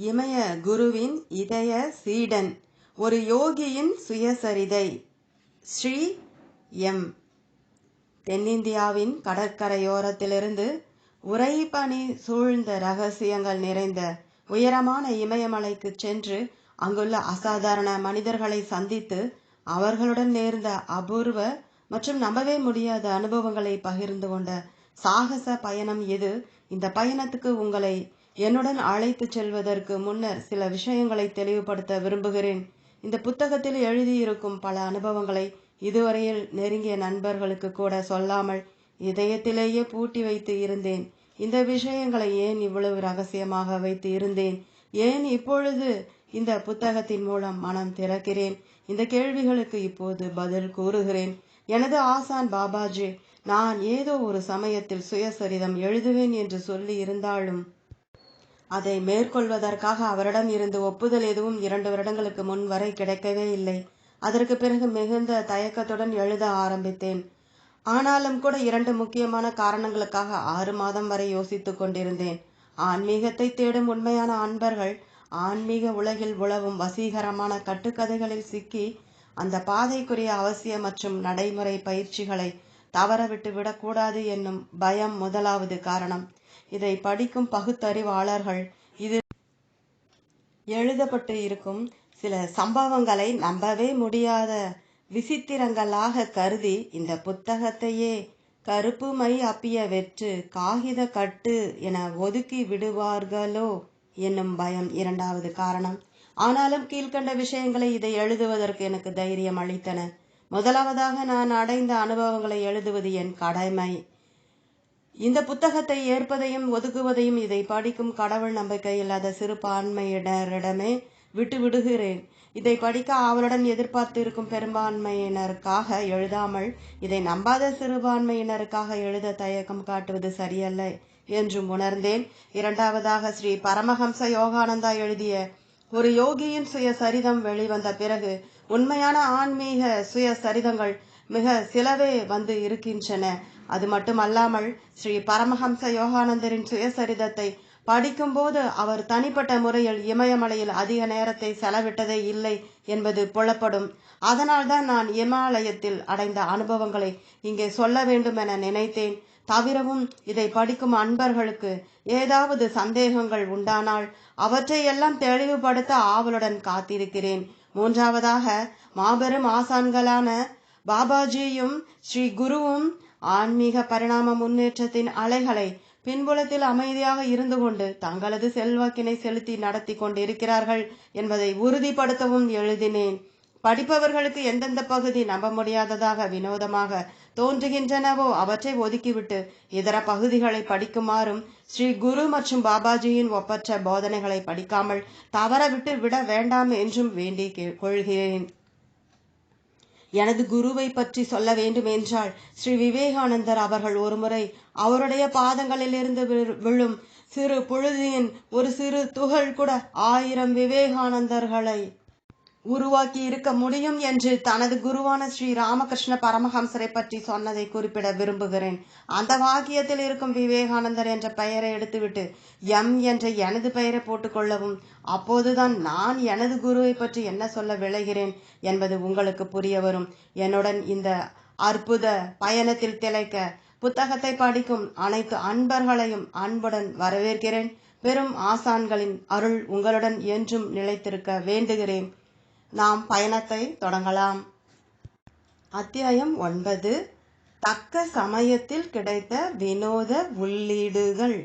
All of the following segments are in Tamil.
இமய குருவின் இதய சீடன். ஒரு யோகியின் சுயசரிதை. ஸ்ரீ எம். தென்னிந்தியாவின் கடற்கரையோரத்திலிருந்து உரைபனி சூழ்ந்த ரகசியங்கள் நிறைந்த உயரமான இமயமலைக்கு சென்று அங்குள்ள அசாதாரண மனிதர்களை சந்தித்து அவர்களுடன் நேர்ந்த அபூர்வ மற்றும் நம்பவே முடியாத அனுபவங்களை பகிர்ந்து கொண்ட சாகச பயணம் இது இந்த பயணத்துக்கு உங்களை என்னுடன் அழைத்துச் செல்வதற்கு முன்னர் சில விஷயங்களை தெளிவுபடுத்த விரும்புகிறேன். இந்த புத்தகத்தில் எழுதியிருக்கும் பல அனுபவங்களை இதுவரையில் நெருங்கிய நண்பர்களுக்கு கூட சொல்லாமல் இதயத்திலேயே பூட்டி வைத்து இருந்தேன். இந்த விஷயங்களை ஏன் இவ்வளவு ரகசியமாக வைத்து இருந்தேன்? ஏன் இப்பொழுது இந்த புத்தகத்தின் மூலம் மனம் திறக்கிறேன்? இந்த கேள்விகளுக்கு இப்போது பதில் கூறுகிறேன். எனது ஆசான் பாபாஜி நான் ஏதோ ஒரு சமயத்தில் சுயசரிதம் எழுதுவேன் என்று சொல்லி இருந்தாலும் அதை மேற்கொள்வதற்காக அவரிடம் இருந்து ஒப்புதல் எதுவும் இரண்டு வருடங்களுக்கு முன் வரை கிடைக்கவே இல்லை. அதற்கு பிறகு மிகுந்த தயக்கத்துடன் எழுத ஆரம்பித்தேன். ஆனாலும் கூட இரண்டு முக்கியமான காரணங்களுக்காக ஆறு மாதம் வரை யோசித்துக் கொண்டிருந்தேன். ஆன்மீகத்தை தேடும் உண்மையான அன்பர்கள் ஆன்மீக உலகில் உழவும் வசீகரமான கட்டுக்கதைகளில் சிக்கி அந்த பாதைக்குரிய அவசிய மற்றும் நடைமுறை பயிற்சிகளை தவறவிட்டு விடக்கூடாது என்னும் பயம் முதலாவது காரணம். இதை படிக்கும் பகுத்தறிவாளர்கள் இது எழுதப்பட்டு இருக்கும் சில சம்பவங்களை நம்பவே முடியாத விசித்திரங்களாக கருதி இந்த புத்தகத்தையே கருப்பு மை அப்பிய வெற்று காகித கட்டு என ஒதுக்கி விடுவார்களோ என்னும் பயம் இரண்டாவது காரணம். ஆனாலும் கீழ்கண்ட விஷயங்களை இதை எழுதுவதற்கு எனக்கு தைரியம் அளித்தன. முதலாவதாக நான் அடைந்த அனுபவங்களை எழுதுவது என் கடமை. இந்த புத்தகத்தை ஏற்பதையும் ஒதுக்குவதையும் இதை படிக்கும் கடவுள் நம்பிக்கை இல்லாத சிறுபான்மையினரிடமே விட்டு விடுகிறேன் இதை படிக்க ஆவலுடன் எதிர்பார்த்திருக்கும் பெரும்பான்மையினருக்காக எழுதாமல் இதை நம்பாத சிறுபான்மையினருக்காக எழுத தயக்கம் காட்டுவது சரியல்ல என்றும் உணர்ந்தேன். இரண்டாவதாக ஸ்ரீ பரமஹம்ச யோகானந்தா எழுதிய ஒரு யோகியின் சுயசரிதம் வெளிவந்த பிறகு உண்மையான ஆன்மீக சுயசரிதங்கள் மிக சிலவே வந்து இருக்கின்றன. அது மட்டுமல்லாமல் ஸ்ரீ பரமஹம்ச யோகானந்தரின் சுயசரிதத்தை படிக்கும்போது அவர் தனிப்பட்ட முறையில் இமயமலையில் அதிக நேரத்தை செலவிட்டதே இல்லை என்பது புலப்படும். அதனால்தான் நான் இமாலயத்தில் அடைந்த அனுபவங்களை இங்கே சொல்ல வேண்டும் என நினைத்தேன். தவிரவும் இதை படிக்கும் அன்பர்களுக்கு ஏதாவது சந்தேகங்கள் உண்டானால் அவற்றையெல்லாம் தெளிவுபடுத்த ஆவலுடன் காத்திருக்கிறேன். மூன்றாவதாக மாபெரும் ஆசான்களான பாபாஜியும் ஸ்ரீ குருவும் ஆன்மீக பரிணாம முன்னேற்றத்தின் அலைகளை பின்புலத்தில் அமைதியாக இருந்து கொண்டு தங்களது செல்வாக்கினை செலுத்தி நடத்தி கொண்டிருக்கிறார்கள் என்பதை உறுதிப்படுத்தவும் எழுதினேன். படிப்பவர்களுக்கு எந்தெந்த பகுதி நம்ப முடியாததாக வினோதமாக தோன்றுகின்றனவோ அவற்றை ஒதுக்கிவிட்டு இதர பகுதிகளை படிக்குமாறும் ஸ்ரீ குரு மற்றும் பாபாஜியின் ஒப்பற்ற போதனைகளை படிக்காமல் தவறவிட்டு விட வேண்டாம் என்றும் வேண்டி கொள்கிறேன். எனது குருவை பற்றி சொல்ல வேண்டும் என்றால் ஸ்ரீ விவேகானந்தர் அவர்கள் ஒருமுறை அவருடைய பாதங்களிலிருந்து விழும் சிறு புழுதியின் ஒரு சிறு துகள் கூட ஆயிரம் விவேகானந்தர்களை உருவாக்கி இருக்க முடியும் என்று தனது குருவான ஸ்ரீ ராமகிருஷ்ண பரமஹம்சரை பற்றி சொன்னதை குறிப்பிட விரும்புகிறேன். அந்த வாக்கியத்தில் இருக்கும் விவேகானந்தர் என்ற பெயரை எடுத்துவிட்டு எம் என்ற எனது பெயரை போட்டுக்கொள்ளவும் அப்போதுதான் நான் எனது குருவை பற்றி என்ன சொல்ல விளைகிறேன் என்பது உங்களுக்கு புரிய வரும். என்னுடன் இந்த அற்புத பயணத்தில் திளைக்க புத்தகத்தை படிக்கும் அனைத்து அன்பர்களையும் அன்புடன் வரவேற்கிறேன். பெரும் ஆசான்களின் அருள் உங்களுடன் என்றும் நிலைத்திருக்க வேண்டுகிறேன். நாம் பயணத்தை தொடங்கலாம். அத்தியாயம் ஒன்பது. தக்க சமயத்தில் கிடைத்த வினோத உள்ளீடுகள்.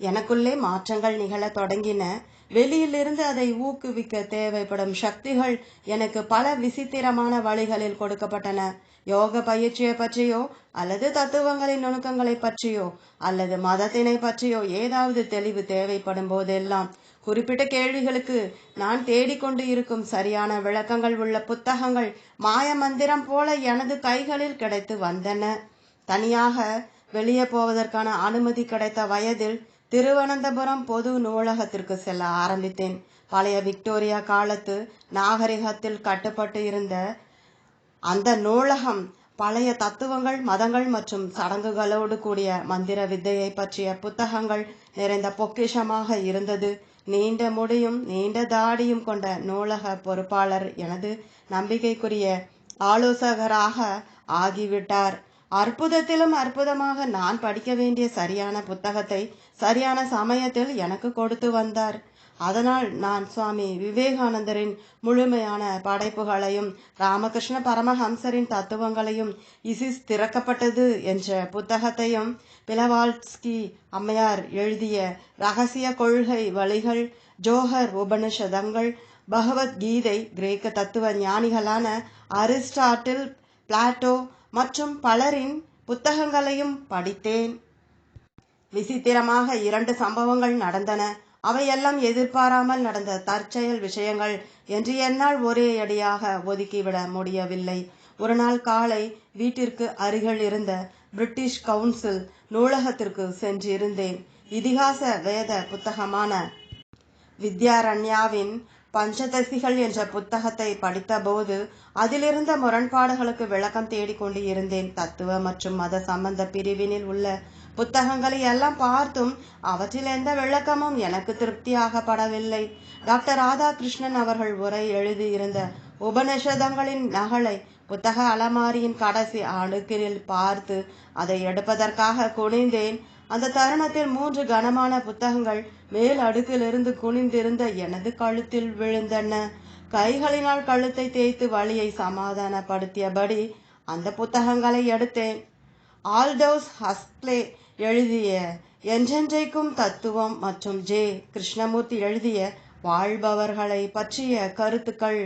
எனக்குள்ளே மாற்றங்கள் நிகழத் தொடங்கின. வெளியிலிருந்து அதை ஊக்குவிக்க தேவைப்படும் சக்திகள் எனக்கு பல விசித்திரமான வழிகளில் கொடுக்கப்பட்டன. யோக பயிற்சியை பற்றியோ அல்லது தத்துவங்களின் நுணுக்கங்களை பற்றியோ அல்லது மதத்தினை பற்றியோ ஏதாவது தெளிவு தேவைப்படும் போதெல்லாம் குறிப்பிட்ட கேள்விகளுக்கு நான் தேடிக்கொண்டு இருக்கும் சரியான விளக்கங்கள் உள்ள புத்தகங்கள் மாய மந்திரம் போல எனது கைகளில் கிடைத்து வந்தன. தனியாக வெளியே போவதற்கான அனுமதி கிடைத்த வயதில் திருவனந்தபுரம் பொது நூலகத்திற்கு செல்ல ஆரம்பித்தேன். பழைய விக்டோரியா காலத்து நாகரிகத்தில் கட்டுப்பட்டு இருந்த அந்த நூலகம் பழைய தத்துவங்கள் மதங்கள் மற்றும் சடங்குகளோடு கூடிய மந்திர வித்தையை பற்றிய புத்தகங்கள் நிறைந்த பொக்கிஷமாக இருந்தது. நீண்ட முடியும் நீண்ட தாடியும் கொண்ட நூலக பொறுப்பாளர் எனது நம்பிக்கைக்குரிய ஆலோசகராக ஆகிவிட்டார். அற்புதத்திலும் அற்புதமாக நான் படிக்க வேண்டிய சரியான புத்தகத்தை சரியான சமயத்தில் எனக்கு கொடுத்து வந்தார். அதனால் நான் சுவாமி விவேகானந்தரின் முழுமையான படைப்புகளையும் ராமகிருஷ்ண பரமஹம்சரின் தத்துவங்களையும் இசிஸ் திறக்கப்பட்டது என்ற புத்தகத்தையும் பிலவால்ஸ்கி அம்மையார் எழுதிய ரகசிய கொள்கை வழிகள் ஜோஹர் உபனிஷதங்கள் பகவத்கீதை கிரேக்க தத்துவ ஞானிகளான அரிஸ்டாட்டில் பிளாட்டோ மற்றும் பலரின் புத்தகங்களையும் படித்தேன். விசித்திரமாக இரண்டு சம்பவங்கள் நடந்தன. அவையெல்லாம் எதிர்பாராமல் நடந்த தற்செயல் விஷயங்கள் என்று என்னால் ஒரே அடியாக ஒதுக்கிவிட முடியவில்லை. ஒரு நாள் காலை வீட்டிற்கு அருகில் இருந்த பிரிட்டிஷ் கவுன்சில் நூலகத்திற்கு சென்றிருந்தேன். இதிகாச வேத புத்தகமான வித்யாரண்யாவின் பஞ்சதசிகள் என்ற புத்தகத்தை படித்தபோது அதிலிருந்த முரண்பாடுகளுக்கு விளக்கம் தேடிக்கொண்டு இருந்தேன் தத்துவ மற்றும் மத சம்பந்த பிரிவினில் உள்ள புத்தகங்களை எல்லாம் பார்த்தும் அவற்றில் எந்த விளக்கமும் எனக்கு திருப்தியாகப்படவில்லை. டாக்டர் ராதாகிருஷ்ணன் அவர்கள் உரை எழுதியிருந்த உபநிஷதங்களின் நகலை புத்தக அலமாரியின் கடைசி அடுக்கில் பார்த்து அதை எடுப்பதற்காக குனிந்தேன். அந்த தருணத்தில் மூன்று கனமான புத்தகங்கள் மேல் அடுக்கிலிருந்து குனிந்திருந்த எனது கழுத்தில் விழுந்தன. கைகளினால் கழுத்தை தேய்த்து வழியை சமாதானப்படுத்தியபடி அந்த புத்தகங்களை எடுத்தேன். ஆல்டோஸ் ஹஸ்க்லே எழுதிய என்றென்றைக்கும் தத்துவம் மற்றும் ஜே. கிருஷ்ணமூர்த்தி எழுதிய வாழ்பவர்களை பற்றிய கருத்துக்கள்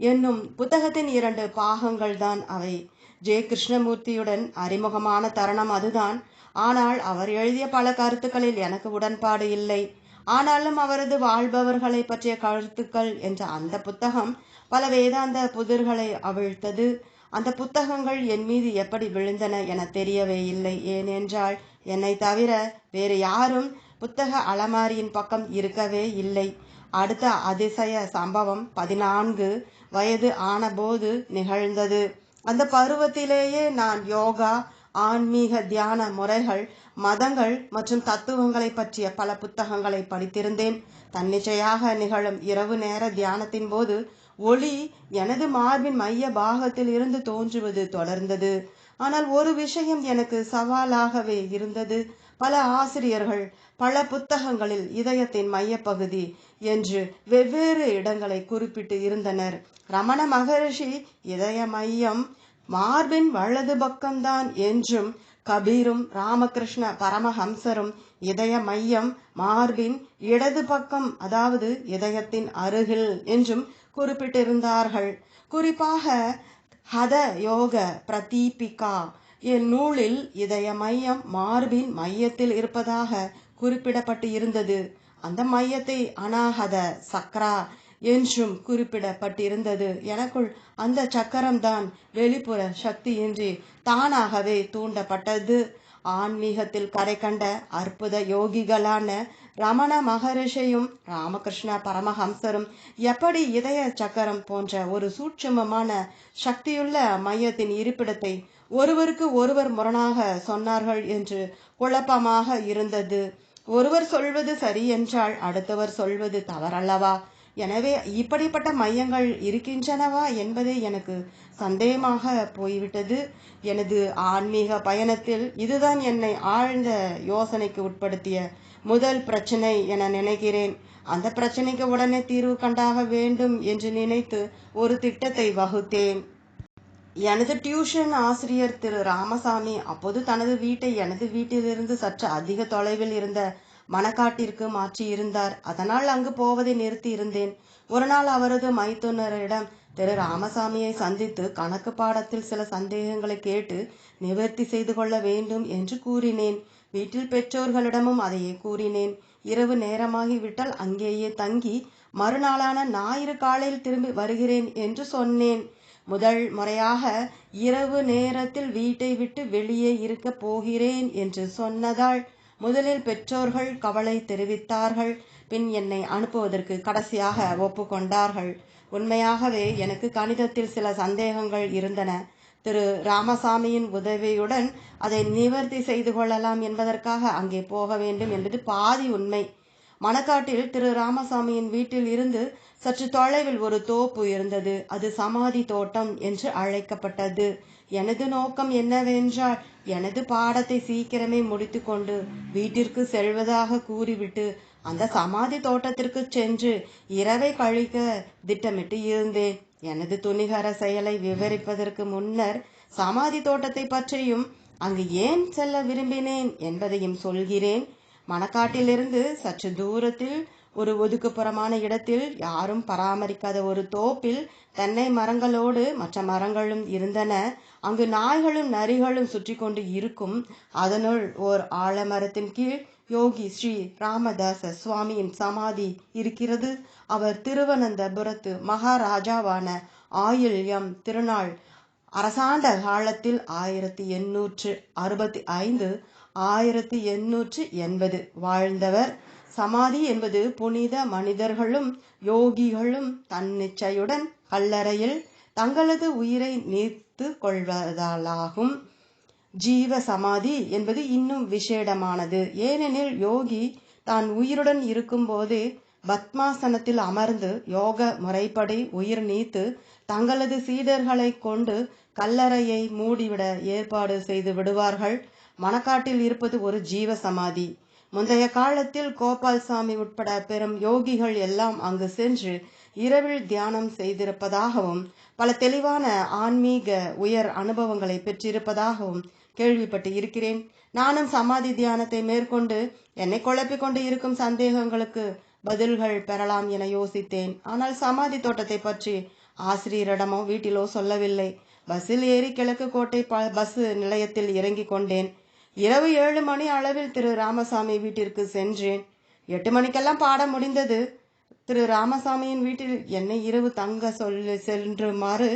என்னும் புத்தகத்தின் இரண்டு பாகங்கள் தான் அவை. ஜே. கிருஷ்ணமூர்த்தியுடன் அறிமுகமான தருணம் அதுதான். ஆனால் அவர் எழுதிய பல கருத்துக்களில் எனக்கு உடன்பாடு இல்லை. ஆனாலும் அவரது வாழ்பவர்களை பற்றிய கருத்துக்கள் என்ற அந்த புத்தகம் பல வேதாந்த புதிர்களை அவிழ்த்தது. அந்த புத்தகங்கள் என் மீது எப்படி விழுந்தன என தெரியவே இல்லை. ஏனென்றால் என்னை தவிர வேறு யாரும் புத்தக அலமாரியின் பக்கம் இருக்கவே இல்லை. அடுத்த அதிசய சம்பவம் பதினான்கு வயது ஆனபோது நிகழ்ந்தது. அந்த பருவத்திலேயே நான் யோகா ஆன்மீக தியான முறைகள் மதங்கள் மற்றும் தத்துவங்களை பற்றிய பல புத்தகங்களை படித்திருந்தேன். தன்னிச்சையாக நிகழும் இரவு நேர தியானத்தின் போது ஒளி எனது மார்பின் மைய பாகத்தில் இருந்து தோன்றுவது தொடர்ந்தது. ஆனால் ஒரு விஷயம் எனக்கு சவாலாகவே இருந்தது. பல ஆசிரியர்கள் பல புத்தகங்களில் இதயத்தின் மையப்பகுதி என்று வெவ்வேறு இடங்களை குறிப்பிட்டு இருந்தனர். ரமண மகரிஷி இதய மையம் மார்பின் வலது பக்கம்தான் என்றும் கபீரும் ராமகிருஷ்ண பரமஹம்சரும் இதய மையம் மார்பின் இடது பக்கம் அதாவது இதயத்தின் அருகில் என்றும் குறிப்பிட்டிருந்தார்கள். குறிப்பாக ஹத யோக பிரதீபிகா என் நூலில் இதய மையம் மார்பின் மையத்தில் இருப்பதாக குறிப்பிடப்பட்டு இருந்தது அந்த மையத்தை அனாகத சக்ரா என்றும் குறிப்பிடப்பட்டிருந்தது. எனக்குள் அந்த சக்கரம்தான் வெளிப்புற சக்தியின்றி தானாகவே தூண்டப்பட்டது. ஆன்மீகத்தில் கரை கண்ட அற்புத யோகிகளான ரமண மகரிஷியும் ராமகிருஷ்ண பரமஹம்சரும் எப்படி இதய சக்கரம் போன்ற ஒரு சூட்சுமமான சக்தியுள்ள மையத்தின் இருப்பிடத்தை ஒருவருக்கு ஒருவர் முரணாக சொன்னார்கள் என்று குழப்பமாக இருந்தது. ஒருவர் சொல்வது சரி என்றால் அடுத்தவர் சொல்வது தவறல்லவா? எனவே இப்படிப்பட்ட மையங்கள் இருக்கின்றனவா என்பதே எனக்கு சந்தேகமாக போய்விட்டது. எனது ஆன்மீக பயணத்தில் இதுதான் என்னை ஆழ்ந்த யோசனைக்கு உட்படுத்திய முதல் பிரச்சனை என நினைக்கிறேன். அந்த பிரச்சனைக்கு உடனே தீர்வு கண்டாக வேண்டும் என்று நினைத்து ஒரு திட்டத்தை வகுத்தேன். எனது டியூஷன் ஆசிரியர் திரு. ராமசாமி அப்போது தனது வீட்டை எனது வீட்டிலிருந்து சற்று அதிக தொலைவில் இருந்த மணக்காட்டிற்கு மாற்றி இருந்தார். அதனால் அங்கு போவதை நிறுத்தி இருந்தேன். ஒரு நாள் அவரது மைத்துனரிடம் திரு ராமசாமியை சந்தித்து கணக்கு பாடத்தில் சில சந்தேகங்களை கேட்டு நிவர்த்தி செய்து கொள்ள வேண்டும் என்று கூறினேன். வீட்டில் பெற்றோர்களிடமும் அதையே கூறினேன். இரவு நேரமாகிவிட்டால் அங்கேயே தங்கி மறுநாளான ஞாயிறு காலையில் திரும்பி வருகிறேன் என்று சொன்னேன். முதல் முறையாக இரவு நேரத்தில் வீட்டை விட்டு வெளியே இருக்க போகிறேன் என்று சொன்னதால் முதலில் பெற்றோர்கள் கவலை தெரிவித்தார்கள் பின் என்னை அனுப்புவதற்கு கடைசியாக ஒப்புக்கொண்டார்கள். உண்மையாகவே எனக்கு கணிதத்தில் சில சந்தேகங்கள் இருந்தன. திரு. ராமசாமியின் உதவியுடன் அதை நிவர்த்தி செய்து கொள்ளலாம் என்பதற்காக அங்கே போக வேண்டும் என்பது பாதி உண்மை. மணக்காட்டில் திரு. ராமசாமியின் வீட்டில் இருந்து சற்று தொலைவில் ஒரு தோப்பு இருந்தது. அது சமாதி தோட்டம் என்று அழைக்கப்பட்டது. எனது நோக்கம் என்னவென்றால் எனது பாடத்தை சீக்கிரமே முடித்துக்கொண்டு வீட்டிற்கு செல்வதாக கூறிவிட்டு அந்த சமாதி தோட்டத்திற்கு சென்று இரவை கழிக்க திட்டமிட்டு இருந்தேன். எனது துணிகர செயலை விவரிப்பதற்கு முன்னர் சமாதி தோட்டத்தை பற்றியும் அங்கு ஏன் செல்ல விரும்பினேன் என்பதையும் சொல்கிறேன். மணக்காட்டிலிருந்து சற்று தூரத்தில் ஒரு ஒதுக்குப்புறமான இடத்தில் யாரும் பராமரிக்காத ஒரு தோப்பில் தென்னை மரங்களோடு மற்ற மரங்களும் இருந்தன. அங்கு நாய்களும் நரிகளும் சுற்றி கொண்டு இருக்கும். அதனுள் ஓர் ஆலமரத்தின் கீழ் யோகி ஸ்ரீ ராமதாச சுவாமியின் சமாதி இருக்கிறது. அவர் திருவனந்தபுரத்து மகாராஜாவான ஆயுள்யம் திருநாள் அரசாண்ட காலத்தில் ஆயிரத்தி எண்ணூற்று அறுபத்தி ஐந்து ஆயிரத்தி எண்ணூற்று எண்பது வாழ்ந்தவர். சமாதி என்பது புனித மனிதர்களும் யோகிகளும் தன்னிச்சையுடன் கல்லறையில் தங்களது உயிரை நீர் வைத்து கொள்வதாலாகும். ஜீவ சமாதி என்பது இன்னும் விசேடமானது. ஏனெனில் யோகி தான் உயிருடன் இருக்கும்போது பத்மாசனத்தில் அமர்ந்து யோக முறைப்படி உயிர் நீத்து தங்களது சீடர்களை கொண்டு கல்லறையை மூடிவிட ஏற்பாடு செய்து விடுவார்கள். மணக்காட்டில் இருப்பது ஒரு ஜீவ சமாதி முந்தைய காலத்தில் கோபால்சாமி உட்பட பெரும் யோகிகள் எல்லாம் அங்கு சென்று இரவில் தியானம் செய்திருப்பதாகவும் பல தெளிவான ஆன்மீக உயர் அனுபவங்களை பெற்றிருப்பதாகவும் கேள்விப்பட்டு இருக்கிறேன். நானும் சமாதி தியானத்தை மேற்கொண்டு என்னை குழப்பிக் கொண்டு இருக்கும் சந்தேகங்களுக்கு பதில்கள் பெறலாம் என யோசித்தேன். ஆனால் சமாதி தோட்டத்தை பற்றி ஆசிரியரிடமோ வீட்டிலோ சொல்லவில்லை. பஸ்ஸில் ஏறி கிழக்கு கோட்டை பஸ் நிலையத்தில் இறங்கிக் கொண்டேன். இரவு ஏழு மணி அளவில் திரு. ராமசாமி வீட்டிற்கு சென்றேன். எட்டு மணிக்கெல்லாம் பாடம் முடிந்தது. திரு ராமசாமியின் வீட்டில் என்னை இரவு தங்க சொல்லி சென்றுமாறு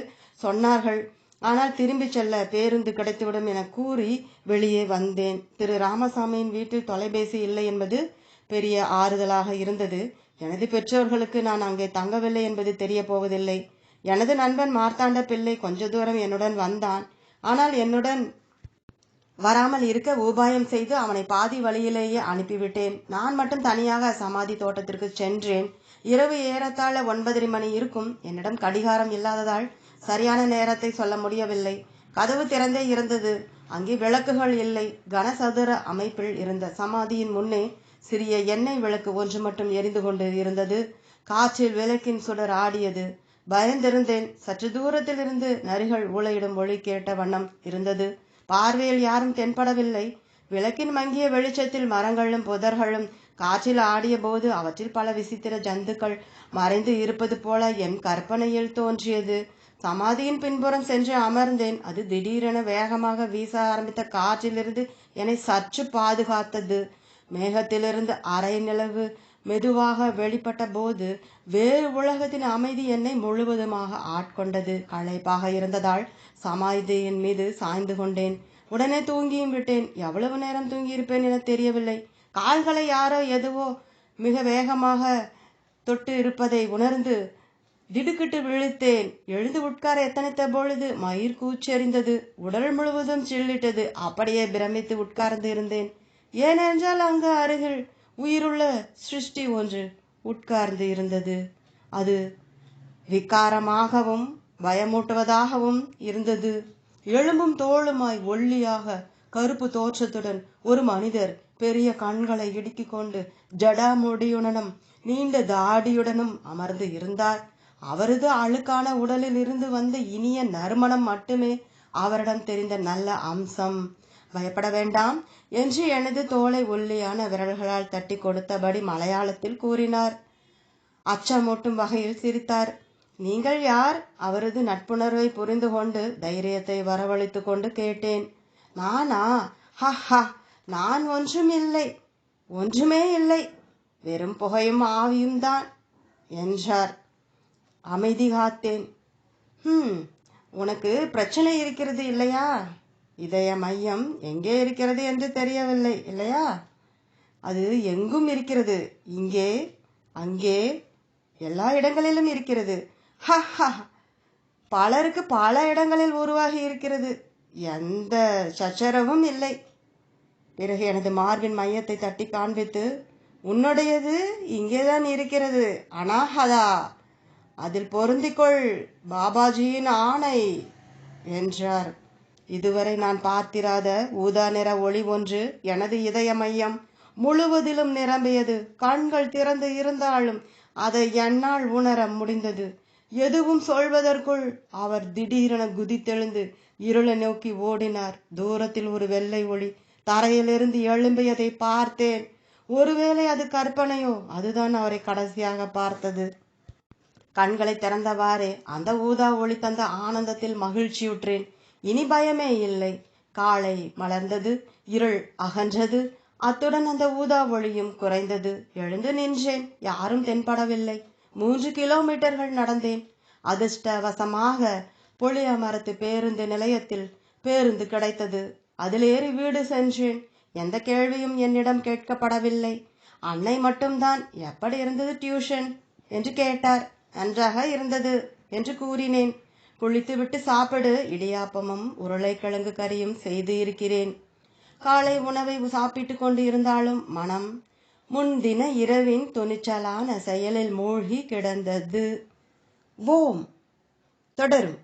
சொன்னார்கள். ஆனால் திரும்பி செல்ல பேருந்து கிடைத்துவிடும் என கூறி வெளியே வந்தேன். திரு ராமசாமியின் வீட்டில் தொலைபேசி இல்லை என்பது பெரிய ஆறுதலாக இருந்தது. எனது பெற்றோர்களுக்கு நான் அங்கே தங்கவில்லை என்பது தெரிய போவதில்லை எனது நண்பன் மார்த்தாண்ட பிள்ளை கொஞ்ச தூரம் என்னுடன் வந்தான். ஆனால் என்னுடன் வராமல் இருக்க உபாயம் செய்து அவனை பாதி வழியிலேயே அனுப்பிவிட்டேன். நான் மட்டும் தனியாக சமாதி தோட்டத்திற்கு சென்றேன். இரவு ஏறத்தாழ ஒன்பதரை மணி இருக்கும். என்னிடம் கடிகாரம் இல்லாததால் சரியான நேரத்தை சொல்ல முடியவில்லை. கதவு திறந்தே இருந்தது. அங்கே விளக்குகள் இல்லை. கனசதுர அமைப்பில் இருந்த சமாதியின் முன்னே சிறிய எண்ணெய் விளக்கு ஒன்று மட்டும் எரிந்து கொண்டு இருந்தது. காற்றில் விளக்கின் சுடர் ஆடியது. பயந்திருந்தேன். சற்று தூரத்தில் இருந்து நரிகள் ஊழையிடும் ஒளி கேட்ட வண்ணம் இருந்தது. பார்வையில் யாரும் தென்படவில்லை. விளக்கின் மங்கிய வெளிச்சத்தில் மரங்களும் புதர்களும் காற்றில் ஆடிய போது அவற்றில் பல விசித்திர ஜந்துக்கள் மறைந்து இருப்பது போல என் கற்பனையில் தோன்றியது. சமாதியின் பின்புறம் சென்று அமர்ந்தேன். அது திடீரென வேகமாக வீச ஆரம்பித்த காற்றிலிருந்து என்னை சற்று பாதுகாத்தது. மேகத்திலிருந்து அரை நிலவு மெதுவாக வெளிப்பட்ட போது வேறு உலகத்தின் அமைதி என்னை முழுவதுமாக ஆட்கொண்டது. களைப்பாக இருந்ததால் சமாதியின் மீது சாய்ந்து கொண்டேன். உடனே தூங்கியும் விட்டேன். எவ்வளவு நேரம் தூங்கியிருப்பேன் என தெரியவில்லை. கால்களை யாரோ எதுவோ மிக வேகமாக தொட்டு இருப்பதை உணர்ந்து திடுக்கிட்டு விழித்தேன். எழுந்து உட்கார எத்தனைத்த பொழுது மயிர் கூச்செறிந்தது. உடல் முழுவதும் சில்லிட்டது. அப்படியே பிரமித்து உட்கார்ந்து இருந்தேன். ஏனென்றால் அங்கு அருகில் உயிருள்ள சிருஷ்டி ஒன்று உட்கார்ந்து இருந்தது. அது விகாரமாகவும் பயமூட்டுவதாகவும் இருந்தது. எலும்பும் தோளுமாய் ஒல்லியாக கருப்பு தோற்றத்துடன் ஒரு மனிதர் பெரிய கண்களை இடுக்கிக் கொண்டு ஜடாமுடியுடனும் நீண்ட தாடியுடனும் அமர்ந்து இருந்தார். அவரது அழுக்கான உடலில் இருந்து வந்த இனிய நறுமணம் மட்டுமே அவரிடம் தெரிந்த நல்ல அம்சம். பயப்பட வேண்டாம் என்று எனது தோலை ஒல்லியான விரல்களால் தட்டி கொடுத்தபடி மலையாளத்தில் கூறினார். அச்சமூட்டும் வகையில் சிரித்தார். நீங்கள் யார்? அவரது நட்புணர்வை புரிந்து கொண்டு தைரியத்தை வரவழைத்து கொண்டு கேட்டேன். நானா? ஹஹா நான் ஒன்றும் இல்லை ஒன்றுமே இல்லை. வெறும் புகையும் ஆவியும் தான் என்றார். அமைதி காத்தேன். ஹம் உனக்கு பிரச்சனை இருக்கிறது இல்லையா? இதய மையம் எங்கே இருக்கிறது என்று தெரியவில்லை இல்லையா? அது எங்கும் இருக்கிறது. இங்கே அங்கே எல்லா இடங்களிலும் இருக்கிறது. ஹஹா பலருக்கு பல இடங்களில் உருவாகி இருக்கிறது. எந்த சச்சரவும் இல்லை. பிறகு எனது மார்பின் மையத்தை தட்டி காண்பித்து உன்னுடையது இங்கேதான் இருக்கிறது. அனாஹதா அதில் பொருந்திக்கொள். பாபாஜியின் ஆணை என்றார். இதுவரை நான் பார்த்திராத ஊதா நிற ஒளி ஒன்று எனது இதய மையம் முழுவதிலும் நிரம்பியது. கண்கள் திறந்து இருந்தாலும் அதை என்னால் உணர முடிந்தது. எதுவும் சொல்வதற்குள் அவர் திடீரென குதித்தெழுந்து இருளை நோக்கி ஓடினார். தூரத்தில் ஒரு வெள்ளை ஒளி தரையிலிருந்து எழும்பியதை பார்த்தேன். ஒருவேளை அது கற்பனையோ அதுதான் அவரை கடைசியாக பார்த்தது. கண்களை திறந்தவாறே அந்த ஊதா ஒளி தந்த ஆனந்தத்தில் மகிழ்ச்சியுற்றேன். இனி பயமே இல்லை. காலை மலர்ந்தது இருள் அகன்றது அத்துடன் அந்த ஊதா ஒளியும் குறைந்தது. எழுந்து நின்றேன் யாரும் தென்படவில்லை. மூன்று கிலோமீட்டர்கள் நடந்தேன். அதிர்ஷ்டவசமாக புளிய மரத்து பேருந்து நிலையத்தில் பேருந்து கிடைத்தது. அதில் ஏறி வீடு சென்றேன். எந்த கேள்வியும் என்னிடம் கேட்கப்படவில்லை. அன்னை மட்டும்தான் எப்படி இருந்தது டியூஷன்? என்று கேட்டார். நன்றாக இருந்தது என்று கூறினேன். குளித்துவிட்டு சாப்பிடு இடியாப்பமும் உருளைக்கிழங்கு கறியும் செய்து இருக்கிறேன். காலை உணவை சாப்பிட்டு கொண்டு இருந்தாலும் மனம் முன்தின இரவின் துணிச்சலான செயலில் மூழ்கி கிடந்தது. ஓம்! தொடரும்.